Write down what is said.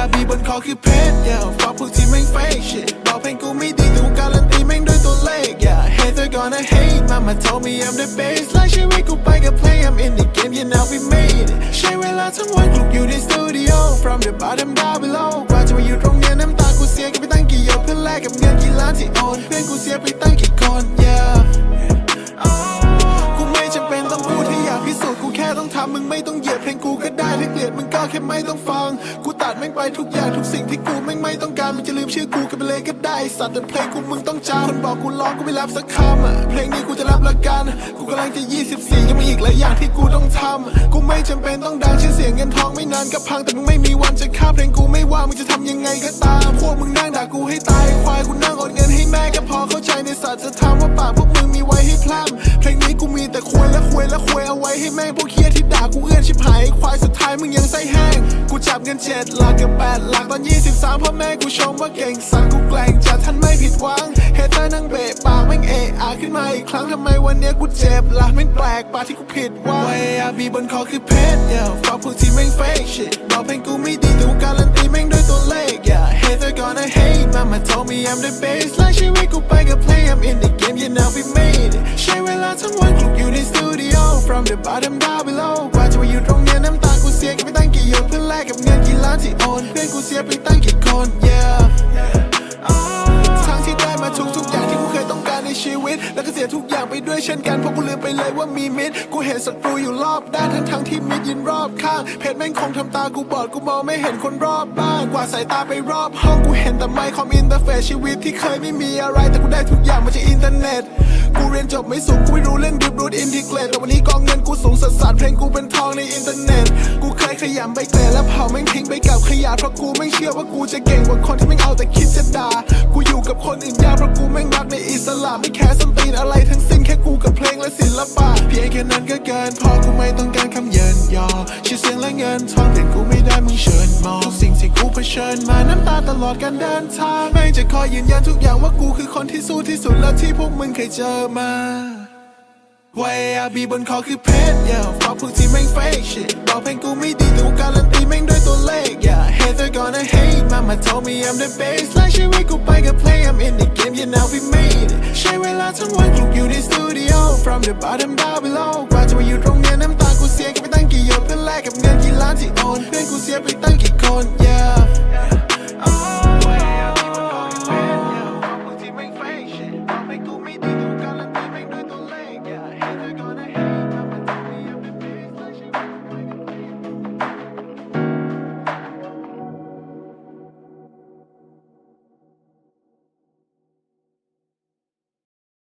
าบีบนคอคือเพชรอย่าฟอกพวกที่แม่งเฟก shit บอกเพลงกูไม่ดีดูการันตีแม่งด้วยตัวเลขอย่า haters gonna hate mama told me I'm the best ไล่ชีวิตกูไปกับเพลง I'm in the game you know we made it ใช้เวลาทั้งวันกลุกอยู่ในสตูดิโอ from the bottom down below กว่าจะมาอยู่ตรงเนี้ยน้ำตากูเสียกันไปตั้งกี่หยดเพื่อแลกกับเงินกี่ล้านที่โอนเพื่อนกูเสียไปตั้งกี่คน yeah ำเป็นต้องพูที่อยากพิสูจน์กูแค่ต้องทำมึงไม่ต้องเหยียบเพลงกูก็ได้ถ้าเกลียดมึงก็แค่ไม่ต้องฟัง กูตัดแม่งไปทุกอย่างทุกสิ่งที่กูแม่งไม่ต้องการมึงจะลืมชื่อกูกันไปเลยก็ได้สัตว์แต่เพลงกูมึงต้องจำคนบอกกูร้องกูไม่รับสักคำอะเพลงนี้กูจะรับละกัน กูกำลังจะ 24 ยังมีอีกหลายอย่างที่กูต้องทำกูไม่จำเป็นต้องดังชื่อเสียงเงินทองไม่นานก็พังแต่มึงไม่มีวันจะฆ่าเพลงกูไม่ว่ามึงจะทำยังไงก็ตามพวกมึงนั่งด่ากูให้ตายควายกูนั่งอดเงินให้แม่ก็พอเข้าใจในสัตว์จะทำว่าปากพวกมึงมีไว้ วยและควยและควยเอาไว้ให้แม่งพวกเคียที่ด่ากูเอื้อนชิบหายควายสุดท้ายมึงยังไส้แห้ง กูจับเงินเจ็ดหลักกับแปดหลักตอน23พ่อแม่กูชมว่าเก่งสัตว์กูแกล้งจะท่านไม่ผิดหวังเฮเตอร์นั่งเบะปากแม่งเอะอะขึ้นมาอีกครั้งทำไมวันเนี้ยกูเจ็บล่ะแม่งแปลกปากที่กูผิดหวังไว้อาบีบนคอคือเพชร yeah ฝากพวกที่แม่ง fake shit บอกเพลงกูไม่ดีแต่กูการันตีแม่งด้วยตัวเลข yeah hater gonna hate mama told me I'm the best ไล่ชีวิตกูไปกับ play I'm in the game you know we made it ใช้เวลาทั้งวันก from the bottom down below กว่าจะมาอยู่ตรงเนี้ยน้ำตากูเสียกันไปตั้งกี่หยดเพื่อแลกกับเงินกี่ล้านที่โอนเพื่อนกูเสียไปตั้งกี่คน yeah างไปด้วยเช่นกันเพราะกูลืมไปเลยว่ามีมิตรกูเห็นศัตรูอยู่รอบด้านทั้งทั้งที่มิตรยืนรอบข้างเพจแม่งคงทำตากูบอดกูมองไม่เห็นคนรอบบ้านกว่าสายตาไปรอบห้องกูเห็นแต่ไมค์คอมอินเตอร์เฟซชีวิตที่เคยไม่มีอะไรแต่กูได้ทุกอย่างมาจากอินเทอร์เน็ตกูเรียนจบไม่สูงกูไม่รู้เรื่องดิบรูดอินทิเกรตแต่วันนี้กองเงินกูสูงสัสสัสเพลงกูเป็นทองในอินเทอร์เน็ตกูเคยขยำใบเกลแล้วเผาแม่งทิ้งไปกับขยะเพราะกูไม่เชื่อว่ากูจะเก่งกว่าคนที่แม่งเอาแต่คิดจะด่ากูอยู่กับคนอื่นยากเพราะกูแม่งรักในอิสระไม่แคร์สตีนอะไรทั้ง กับเพลงและศิลปะ เพียงแค่นั้นก็เกิน พอกูไม่ต้องการคำเยินยอชื่อเสียงและเงินทองแต่กูไม่ได้มึงเชิญมองทุกสิ่งที่กูเผชิญมาน้ำตาตลอดการเดินทางแม่งจะคอยยืนยันทุกอย่างว่ากูคือคนที่สู้ที่สุดและที่พวกมึงเคยเจอมาไว้อาบีบนคอคือเพชร yeah ฝากพวกที่แม่ง fake shit บอกเพลงกูไม่ดีแต่กูการันตีแม่งด้วยตัวเลข yeah hater gonna hate mama told me I'm the best ไล่ชีวิตกูไปกับ play I'm in the game you know we made it ใช้เวลาทั้งวันกลุกอยู่ในสตูดิโอ from the bottom down below กว่าจะมาอยู่ตรงเนี้ยน้ำตากูเสียกันไปตั้งกี่